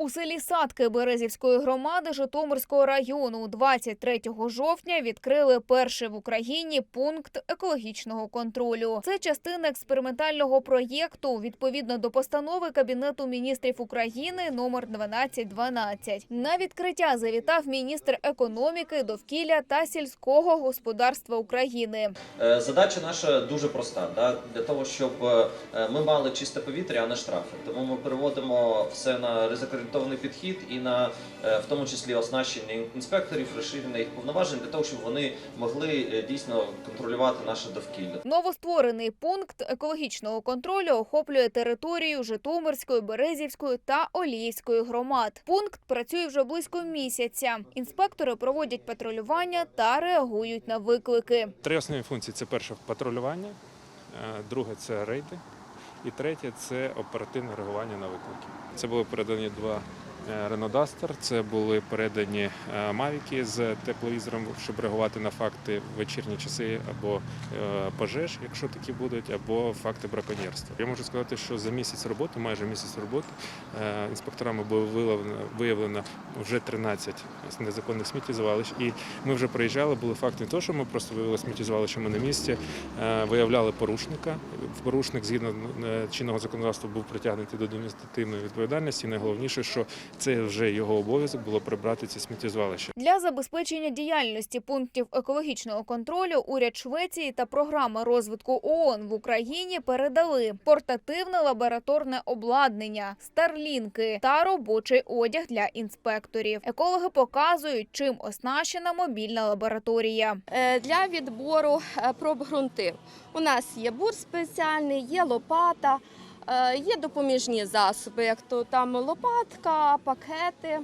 У селі Садки Березівської громади Житомирського району 23 жовтня відкрили перший в Україні пункт екологічного контролю. Це частина експериментального проєкту відповідно до постанови Кабінету міністрів України номер 1212. На відкриття завітав міністр економіки, довкілля та сільського господарства України. Е, Задача наша дуже проста. Да? Для того, щоб е, ми мали чисте повітря, а не штрафи. Тому ми переводимо все на ризикоорієнтований підхід і на е, в тому числі оснащення інспекторів, розширення їх повноважень для того, щоб вони могли е, дійсно контролювати наше довкілля. Новостворений пункт екологічного контролю охоплює територію Житомирської, Березівської та Оліївської громад. Пункт працює вже близько місяця. Інспектори проводять патрулювання та реагують на виклики. Три основні функції це перше патрулювання, е, друге це рейди, і третє це оперативне реагування на виклики. Це були передані два Renault Duster, це були передані е, мавіки з тепловізором, щоб реагувати на факти в вечірні часи або е, пожеж, якщо такі будуть, або факти браконьєрства. Я можу сказати, що за місяць роботи, майже місяць роботи, е, інспекторами було виявлено, вже 13 незаконних сміттєзвалищ. І ми вже приїжджали, були факти не то, що ми просто виявили сміттєзвалищами на місці, е, виявляли порушника. Порушник згідно е, чинного законодавства був притягнутий до адміністративної відповідальності. Найголовніше, що це вже його обов'язок було прибрати ці сміттєзвалища. Для забезпечення діяльності пунктів екологічного контролю уряд Швеції та програма розвитку ООН в Україні передали портативне лабораторне обладнання, старлінки та робочий одяг для інспекторів. Екологи показують, чим оснащена мобільна лабораторія. Е, для відбору е, проб ґрунтів. У нас є бур спеціальний, є лопата, є допоміжні засоби, як то там лопатка, пакети.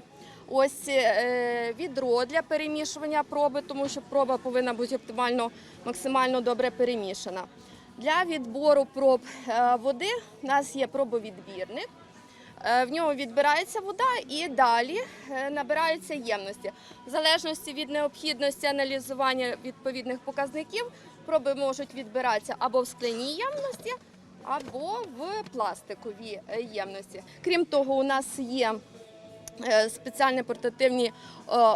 Ось е, відро для перемішування проби, тому що проба повинна бути оптимально, максимально добре перемішана. Для відбору проб е, води у нас є пробовідбірник. Е, В ньому відбирається вода і далі е, набираються ємності. В залежності від необхідності аналізування відповідних показників, проби можуть відбиратися або в скляній ємності, або в пластиковій е, ємності. Крім того, у нас є е, спеціальні портативні е,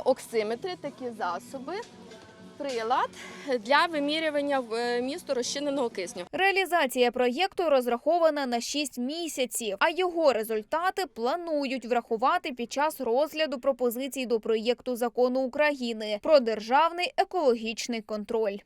оксиметри, такі засоби, прилад для вимірювання вмісту розчиненого кисню. Реалізація проєкту розрахована на 6 місяців, а його результати планують врахувати під час розгляду пропозицій до проєкту закону України про державний екологічний контроль.